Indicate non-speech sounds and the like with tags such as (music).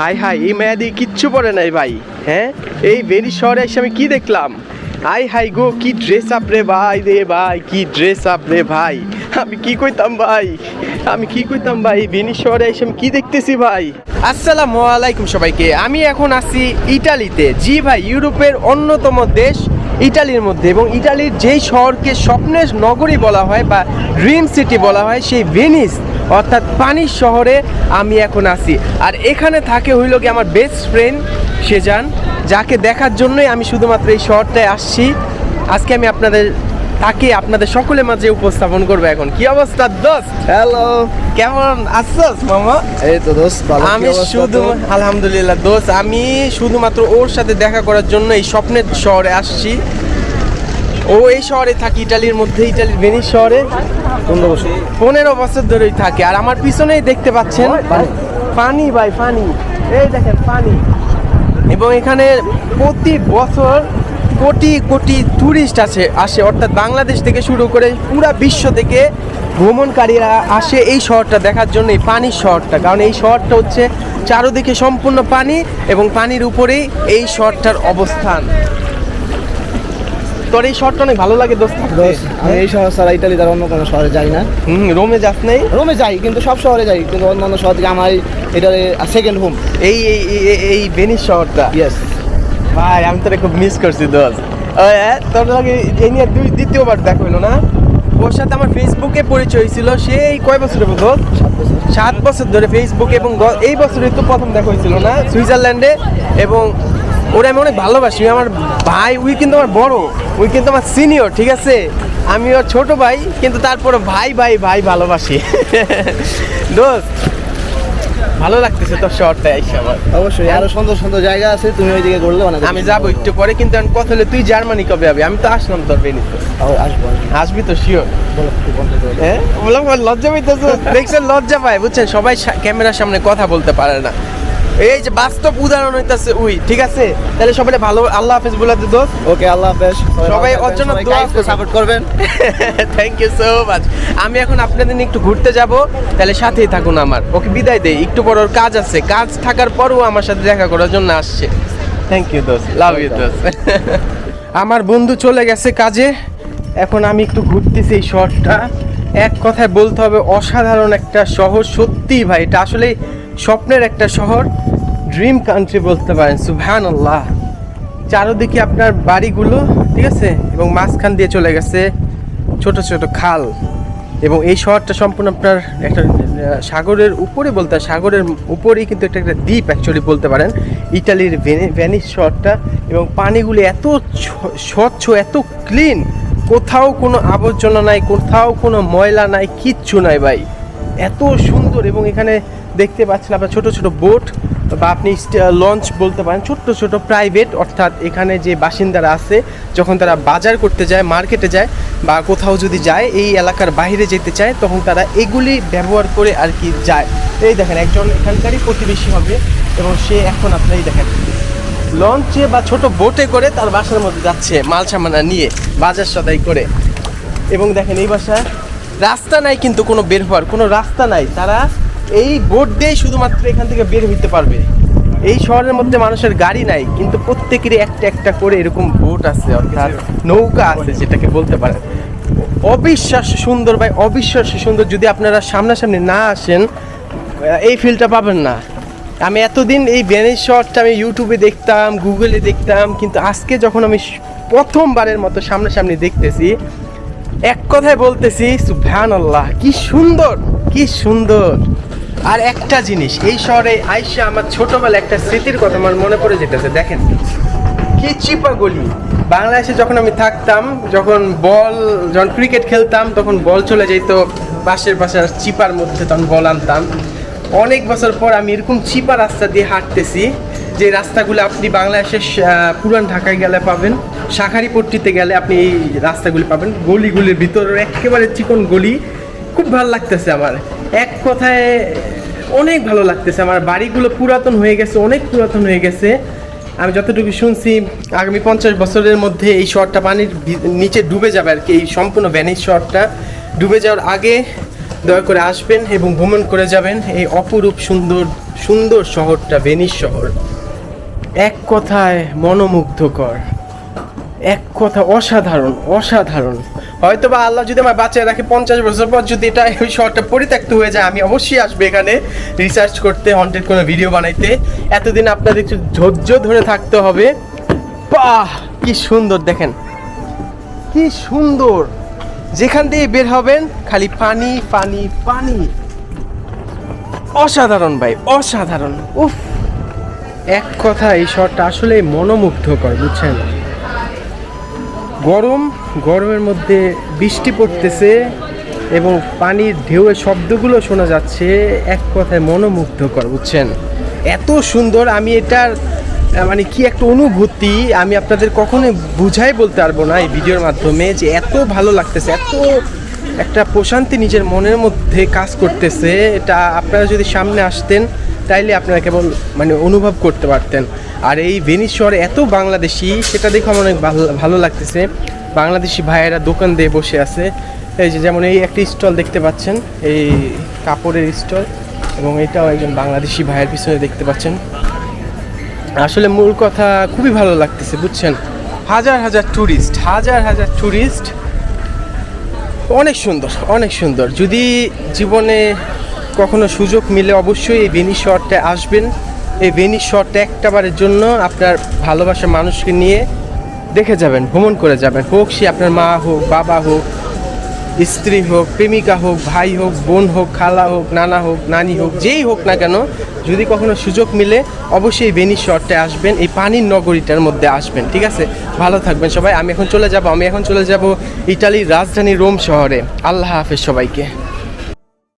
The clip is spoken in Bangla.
হাই হাই, এই মেয়াদি কিচ্ছু পরে নাই ভাই হ্যাঁ? এই বেরি শহরে এসে আমি কি দেখলাম? আই হাই গো, কি ড্রেস আপ রে ভাই রে ভাই, কি ড্রেস আপ রে ভাই। আমি কি কইতাম ভাই? আমি কি কইতাম ভাই বেনি শহরে এসে আমি কি দেখতেছি ভাই? আসসালামু আলাইকুম সবাইকে, আমি এখন আছি ইটালিতে। জি ভাই, ইউরোপের অন্যতম দেশ ইটালির মধ্যে এবং ইটালির যেই শহরকে স্বপ্নের নগরী বলা হয় বা ড্রিম সিটি বলা হয়, সেই ভেনিস, অর্থাৎ পানির শহরে আমি এখন আসি আর এখানে থাকে হইল কি আমার বেস্ট ফ্রেন্ড সেজান, যাকে দেখার জন্যই আমি শুধুমাত্র এই শহরটায় আসছি। আজকে আমি আপনাদের তাকে আপনাদের সকলের মাঝে উপস্থাপন করব এখন। কি অবস্থা দোস্ত? হ্যালো কেমন আছিস মামা? এই তো দোস্ত ভালো। আমি শুধু আলহামদুলিল্লাহ দোস্ত আমি শুধুমাত্র ওর সাথে দেখা করার জন্য এই স্বপ্নের শহরে আসছি। ও এই শহরে থাকে ইটালির মধ্যে ইটালির ভেনিস শহরে। পনেরো বছর পনেরো বছর ধরেই থাকে আর আমার পিছনেই দেখতে পাচ্ছেন পানি ভাই পানি এই দেখেন পানি এবং এখানে প্রতি বছর কোটি কোটি ট্যুরিস্ট আসে আসে। অর্থাৎ বাংলাদেশ থেকে শুরু করে পুরা বিশ্ব থেকে ভ্রমণকারীরা আসে এই শহরটা দেখার জন্য এই পানির শহরটা। কারণ এই শহরটা হচ্ছে চারোদিকে সম্পূর্ণ পানি এবং পানির উপরেই এই শহরটার অবস্থান। তোর এই শহরটা অনেক ভালো লাগে দোস্ত। আমি এই শহর ছাড়া ইটালি তার অন্য কোনো শহরে যাই না। হুম রোমে যাস নেই? রোমে যাই কিন্তু সব শহরে যাই কিন্তু অন্য অন্য শহর থেকে আমার এটা সেকেন্ড হোম এই এই এই- এই- এই ভেনিস শহরটা? ইয়েস ভাই, আমি তোরে খুব মিস করছি, দোস্ত। তোর লাগে এই নিয়ে দুই, দ্বিতীয়বার দেখা হইল না? ওর সাথে আমার ফেসবুকে পরিচয় হয়েছিল, সেই কয় বছর সাত বছর ধরে ফেসবুক এবং এই বছরই তো প্রথম দেখা হয়েছিল না, সুইজারল্যান্ডে। এবং ওরা আমি অনেক ভালোবাসি আমার ভাই, উই কিন্তু আমার বড়, উই কিন্তু আমার সিনিয়র ঠিক আছে? আমি ওর ছোট ভাই, কিন্তু তারপরে ভাই ভাই ভাই ভালোবাসি। (laughs) দোস্ত ভালো লাগতেছে তোর শহরটা এসে আমার অবশ্যই আরও সুন্দর সুন্দর জায়গা আছে তুমি ওইদিকে ঘুরলে অনেক আমি যাব একটু পরে কিন্তু আমি কথা হলে তুই জার্মানি কবে যাবি? আমি তো আসলাম তোর বেনিতে আসব আসব। তো শিওর। হ্যাঁ? বললাম লজ্জা পাইতেছো। দেখছেন লজ্জা পায় বুঝছেন? সবাই ক্যামেরার সামনে কথা বলতে পারে না। এই যে বাস্তব উদাহরণ হইতাছে উই ঠিক আছে? তাহলে সবাই ভালো আল্লাহ হাফেজ বলে দে দোস্ত। ওকে আল্লাহ হাফেজ। সবাই ওর জন্য দোয়া। সাপোর্ট করবেন। থ্যাংক ইউ সো মাচ আমি এখন আপনাদের একটু ঘুরতে যাব। তাহলে সাথেই থাকুন আমার। ওকে বিদায় দেই। একটু পর ওর কাজ আছে। কাজ থাকার পরও আমার সাথে দেখা করার জন্য আসছে। থ্যাংক ইউ দোস্ত। লাভ ইউ দোস্ত। (laughs) আমার বন্ধু চলে গেছে কাজে। এখন আমি একটু ঘুরতেছি এই শহরটা। এক কথায় বলতে হবে অসাধারণ একটা শহর। সত্যি ভাই এটা আসলে স্বপ্নের একটা শহর ড্রিম কান্ট্রি বলতে পারেন সুভান আল্লাহ চারোদিকে আপনার বাড়িগুলো, ঠিক আছে, এবং মাঝখান দিয়ে চলে গেছে ছোট ছোট খাল। এবং এই শহরটা সম্পূর্ণ আপনার একটা সাগরের উপরে বলতে, সাগরের উপরেই কিন্তু একটা একটা দ্বীপ অ্যাকচুয়ালি বলতে পারেন। ইটালির ভেনিস শহরটা, এবং পানিগুলি এত স্বচ্ছ, এত ক্লিন কোথাও কোনো আবর্জনা নাই, কোথাও কোনো ময়লা নাই, কিচ্ছু নাই ভাই। এত সুন্দর, এবং এখানে দেখতে পাচ্ছেন আপনার ছোট ছোট বোট বা আপনি লঞ্চ বলতে পারেন, ছোট্ট ছোট প্রাইভেট অর্থাৎ এখানে যে বাসিন্দারা আছে, যখন তারা বাজার করতে যায় মার্কেটে যায়, বা কোথাও যদি যায়, এই এলাকার বাইরে যেতে চায়, তখন তারা এগুলি ব্যবহার করে আর কি যায়। এই দেখেন, একজন এখানকারই প্রতিবেশী হবে, এবং সে এখন আপনারই দেখেন লঞ্চে বা ছোট বোটে করে তার বাসার মধ্যে যাচ্ছে, মাল সামানা নিয়ে, বাজার সদাই করে। এবং দেখেন, এই বাসায় রাস্তা নাই কিন্তু কোনো বের হওয়ার, কোনো রাস্তা নাই। তারা এই বোট দিয়েই শুধুমাত্র এখান থেকে বের হইতে পারবে। এই শহরের মধ্যে মানুষের গাড়ি নাই, কিন্তু প্রত্যেকেরই একটা একটা করে এরকম বোট আছে, অর্থাৎ নৌকা আছে, যেটাকে বলতে পারেন। অবিশ্বাস্য সুন্দর ভাই, অবিশ্বাস্য সুন্দর। যদি আপনারা সামনাসামনি না আসেন, এই ফিলটা পাবেন না। আমি এতদিন এই ভেনিস শহরটা আমি ইউটিউবে দেখতাম গুগলে দেখতাম, কিন্তু আজকে যখন আমি প্রথমবারের মতো সামনাসামনি দেখতেছি, এক কথায় বলতেছি সুবহান আল্লাহ কি সুন্দর কি সুন্দর। আর একটা জিনিস, এই শহরে আইসা আমার ছোটবেলা একটা স্মৃতির কথা আমার মনে পড়ে যেতেছে, দেখেন। কি চিপা গলি। বাংলাদেশে যখন আমি থাকতাম, যখন বল, যখন ক্রিকেট খেলতাম, তখন বল চলে যেত, পাশের পাশে চিপার মধ্যে তখন বল আনতাম। অনেক বছর পর আমি এরকম চিপা রাস্তা দিয়ে হাঁটতেছি, যে রাস্তাগুলো আপনি বাংলাদেশের পুরান ঢাকায় গেলে পাবেন, শাখারিপট্টিতে গেলে আপনি এই রাস্তাগুলি পাবেন। গলিগুলির ভিতরে একেবারে চিকন গলি, খুব ভালো লাগতেছে আমার। কথায় অনেক ভালো লাগতেছে। আমার বাড়িগুলো পুরাতন হয়ে গেছে, অনেক পুরাতন হয়ে গেছে। আমি যতটুকু শুনছি, আগামী পঞ্চাশ বছরের মধ্যে এই শহরটা পানির নিচে ডুবে যাবে আর কি। এই সম্পূর্ণ ভ্যানিস শহরটা ডুবে যাওয়ার আগে দয়া করে আসবেন এবং ভ্রমণ করে যাবেন এই অপরূপ সুন্দর সুন্দর শহরটা ভেনিস শহর। এক কথায় মনোমুগ্ধকর। এক কথা অসাধারণ অসাধারণ। হয়তো বা আল্লাহ যদি আমার বাচ্চায় রাখে পঞ্চাশ বছর পর যদি এটা ওই শহরটা পরিত্যক্ত হয়ে যায়, আমি অবশ্যই আসব এখানে রিসার্চ করতে হন্টেড কোনো ভিডিও বানাইতে। এতদিন আপনাদের একটু ধৈর্য ধরে থাকতে হবে। বাহ, কি সুন্দর, দেখেন। কি সুন্দর। যেখান দিয়ে বের হবেন, খালি পানি পানি পানি। অসাধারণ ভাই, অসাধারণ। উফ, এক কথা, এই শহরটা আসলে মনোমুগ্ধকর, বুঝছেন? গরম, গরমের মধ্যে বৃষ্টি পড়তেছে এবং পানির ঢেউয়ের শব্দগুলো শোনা যাচ্ছে, এক কথায় মনোমুগ্ধকর, বুঝছেন? এত সুন্দর, আমি এটার মানে কি একটা অনুভূতি, আমি আপনাদের কখনোই বুঝাই বলতে পারব না এই ভিডিওর মাধ্যমে যে এত ভালো লাগতেছে, এত একটা প্রশান্তি নিজের মনের মধ্যে কাজ করতেছে, এটা আপনারা যদি সামনে আসতেন তাইলে আপনারা কেবল মানে অনুভব করতে পারতেন? আর এই ভেনিস শহরে এত বাংলাদেশি, সেটা দেখে আমার অনেক ভালো লাগতেছে। বাংলাদেশি ভাইয়েরা দোকান দিয়ে বসে আছে। এই যে যেমন এই একটা স্টল দেখতে পাচ্ছেন, এই কাপড়ের স্টল এবং এটাও একজন বাংলাদেশি ভাইয়ের পিছনে দেখতে পাচ্ছেন। আসলে মূল কথা, খুবই ভালো লাগতেছে, বুঝছেন? হাজার হাজার ট্যুরিস্ট হাজার হাজার ট্যুরিস্ট অনেক সুন্দর অনেক সুন্দর। যদি জীবনে কখনো সুযোগ মিলে অবশ্যই এই ভেনিস শহরটা আসবেন। এই ভেনিস শহরটা একটাবারের জন্য আপনার ভালোবাসার মানুষকে নিয়ে দেখে যাবেন, ভ্রমণ করে যাবেন। হোক সে আপনার মা হোক, বাবা হোক, স্ত্রী হোক, প্রেমিকা হোক, ভাই হোক, বোন হোক, খালা হোক, নানা হোক, নানি হোক, যেই হোক না কেন, যদি কখনো সুযোগ মিলে অবশ্যই ভেনিস শহরটায় আসবেন। এই পানির নগরীটার মধ্যে আসবেন, ঠিক আছে? ভালো থাকবেন সবাই। আমি এখন চলে যাব, আমি এখন চলে যাব ইটালির রাজধানী রোম শহরে। আল্লাহ হাফেজ সবাইকে।